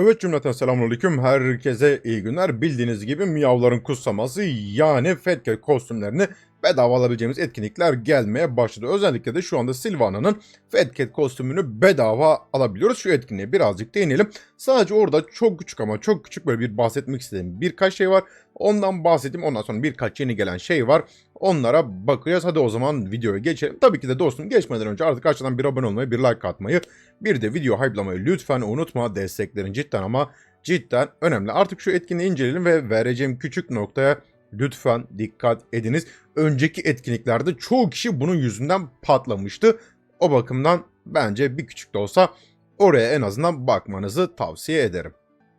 Evet cümleten selamünaleyküm. Herkese iyi günler. Bildiğiniz gibi miyavların kutsaması yani Fetke kostümlerini bedava alabileceğimiz etkinlikler gelmeye başladı. Özellikle de şu anda Sylvana'nın Fetket kostümünü bedava alabiliyoruz. Şu etkinliğe birazcık değinelim. Sadece orada çok küçük ama çok küçük böyle bir bahsetmek istediğim birkaç şey var. Ondan bahsedeyim. Ondan sonra birkaç yeni gelen şey var. Onlara bakacağız. Hadi o zaman videoya geçelim. Tabii ki de dostum geçmeden önce artık aşağıdan bir abone olmayı, bir like atmayı, bir de video hype'lamayı lütfen unutma. Desteklerin cidden ama cidden önemli. Artık şu etkinliği inceleyelim ve vereceğim küçük noktaya lütfen dikkat ediniz. Önceki etkinliklerde çoğu kişi bunun yüzünden patlamıştı. O bakımdan bence bir küçük de olsa oraya en azından bakmanızı tavsiye ederim.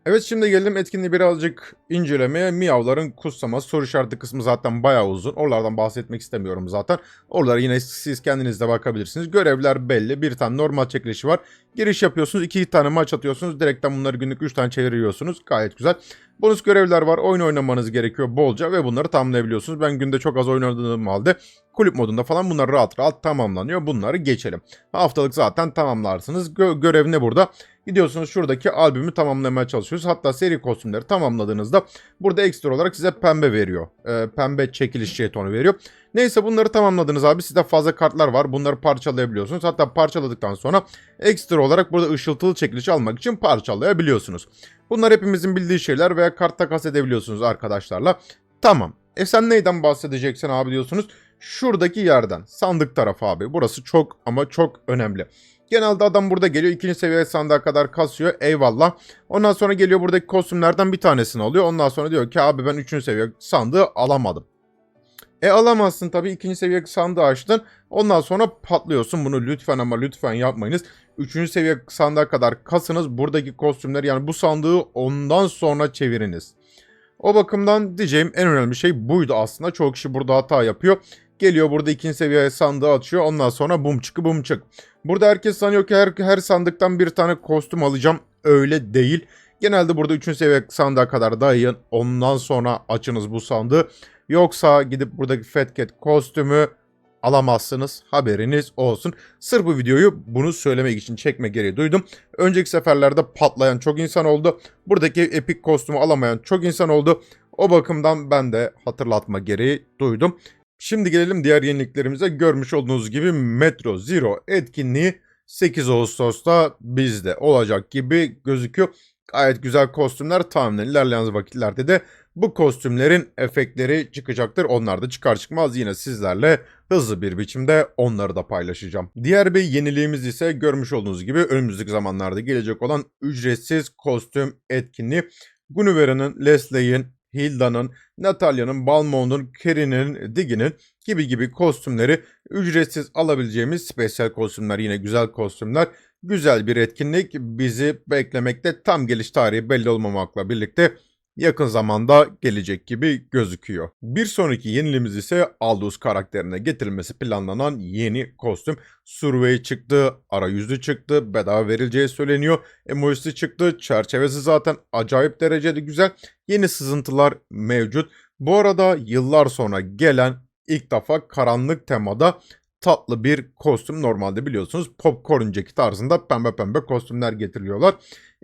Evet şimdi geldim etkinliği birazcık incelemeye. Miyavların kutsaması soru işareti kısmı zaten bayağı uzun. Oralardan bahsetmek istemiyorum zaten. Oralara yine siz kendiniz de bakabilirsiniz. Görevler belli. Bir tane normal çekilişi var. Giriş yapıyorsunuz. iki tane maç atıyorsunuz. Direkten bunları günlük 3 tane çeviriyorsunuz. Gayet güzel. Bonus görevler var. Oyun oynamanız gerekiyor bolca ve bunları tamamlayabiliyorsunuz. Ben günde çok az oynadığım halde kulüp modunda falan bunlar rahat rahat tamamlanıyor. Bunları geçelim. Haftalık zaten tamamlarsınız. Gö- görev ne burada? Gidiyorsunuz şuradaki albümü tamamlamaya çalışıyorsunuz. Hatta seri kostümleri tamamladığınızda burada ekstra olarak size pembe veriyor. Ee, pembe çekiliş jetonu veriyor. Neyse bunları tamamladınız abi. Sizde fazla kartlar var. Bunları parçalayabiliyorsunuz. Hatta parçaladıktan sonra ekstra olarak burada ışıltılı çekiliş almak için parçalayabiliyorsunuz. Bunlar hepimizin bildiği şeyler veya kart takas edebiliyorsunuz arkadaşlarla. Tamam. E sen neyden bahsedeceksin abi diyorsunuz. Şuradaki yerden. Sandık tarafı abi. Burası çok ama çok önemli. Genelde adam burada geliyor. ikinci seviye sandığa kadar kasıyor. Eyvallah. Ondan sonra geliyor buradaki kostümlerden bir tanesini alıyor. Ondan sonra diyor ki abi ben üçüncü seviye sandığı alamadım. E alamazsın tabii ikinci seviye sandığı açtın. Ondan sonra patlıyorsun. Bunu lütfen ama lütfen yapmayınız. Üçüncü seviye sandığa kadar kasınız. Buradaki kostümleri yani bu sandığı ondan sonra çeviriniz. O bakımdan diyeceğim en önemli şey buydu aslında. Çoğu kişi burada hata yapıyor. Geliyor burada ikinci seviye sandığı açıyor. Ondan sonra bum çıkı bum çık. Burada herkes sanıyor ki her, her sandıktan bir tane kostüm alacağım. Öyle değil. Genelde burada 3. seviye sandığa kadar dayayın. Ondan sonra açınız bu sandığı. Yoksa gidip buradaki Fat Cat kostümü alamazsınız. Haberiniz olsun. Sırf bu videoyu bunu söylemek için çekme gereği duydum. Önceki seferlerde patlayan çok insan oldu. Buradaki epik kostümü alamayan çok insan oldu. O bakımdan ben de hatırlatma gereği duydum. Şimdi gelelim diğer yeniliklerimize. Görmüş olduğunuz gibi Metro Zero etkinliği 8 Ağustos'ta bizde olacak gibi gözüküyor. Gayet güzel kostümler tahminen ilerleyen vakitlerde de bu kostümlerin efektleri çıkacaktır. Onlar da çıkar çıkmaz yine sizlerle hızlı bir biçimde onları da paylaşacağım. Diğer bir yeniliğimiz ise görmüş olduğunuz gibi önümüzdeki zamanlarda gelecek olan ücretsiz kostüm etkinliği. Gunevera'nın, Leslie'in, Hilda'nın, Natalia'nın, Balmo'nun, Kerry'nin, Diggy'nin gibi gibi kostümleri ücretsiz alabileceğimiz spesiyel kostümler yine güzel kostümler. Güzel bir etkinlik bizi beklemekte tam geliş tarihi belli olmamakla birlikte yakın zamanda gelecek gibi gözüküyor. Bir sonraki yeniliğimiz ise Aldous karakterine getirilmesi planlanan yeni kostüm. Survey çıktı, arayüzü çıktı, bedava verileceği söyleniyor. Emojisi çıktı, çerçevesi zaten acayip derecede güzel. Yeni sızıntılar mevcut. Bu arada yıllar sonra gelen ilk defa karanlık temada tatlı bir kostüm. Normalde biliyorsunuz popcorn jacket tarzında pembe pembe kostümler getiriliyorlar.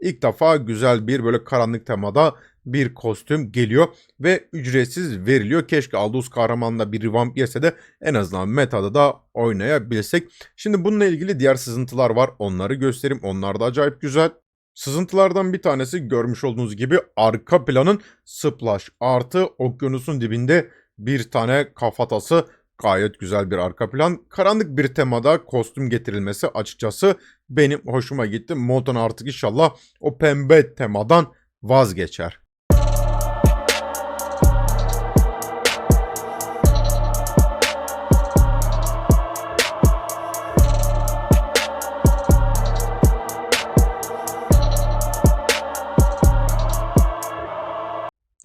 İlk defa güzel bir böyle karanlık temada bir kostüm geliyor ve ücretsiz veriliyor. Keşke Aldous kahramanla bir revamp yese de en azından metada da oynayabilsek. Şimdi bununla ilgili diğer sızıntılar var. Onları göstereyim. Onlar da acayip güzel. Sızıntılardan bir tanesi görmüş olduğunuz gibi arka planın splash artı okyanusun dibinde bir tane kafatası gayet güzel bir arka plan. Karanlık bir temada kostüm getirilmesi açıkçası benim hoşuma gitti. Modern artık inşallah o pembe temadan vazgeçer.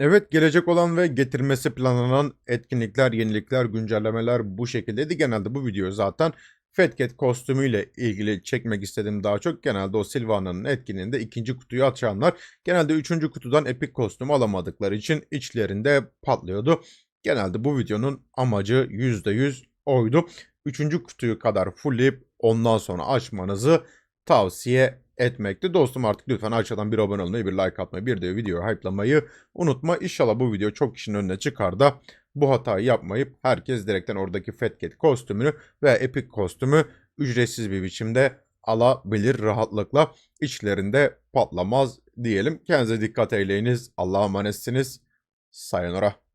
Evet gelecek olan ve getirmesi planlanan etkinlikler, yenilikler, güncellemeler bu şekildeydi. Genelde bu video zaten Fetket kostümüyle ilgili çekmek istedim daha çok. Genelde o Sylvana'nın etkinliğinde ikinci kutuyu açanlar genelde üçüncü kutudan epik kostüm alamadıkları için içlerinde patlıyordu. Genelde bu videonun amacı %100 oydu. Üçüncü kutuyu kadar fullleyip ondan sonra açmanızı tavsiye etmekte. Dostum artık lütfen aşağıdan bir abone olmayı, bir like atmayı, bir de videoyu hype'lamayı unutma. İnşallah bu video çok kişinin önüne çıkar da bu hatayı yapmayıp herkes direkten oradaki Fat Cat kostümünü ve Epic kostümü ücretsiz bir biçimde alabilir rahatlıkla. İçlerinde patlamaz diyelim. Kendinize dikkat eyleyiniz. Allah'a emanetsiniz. Sayonara.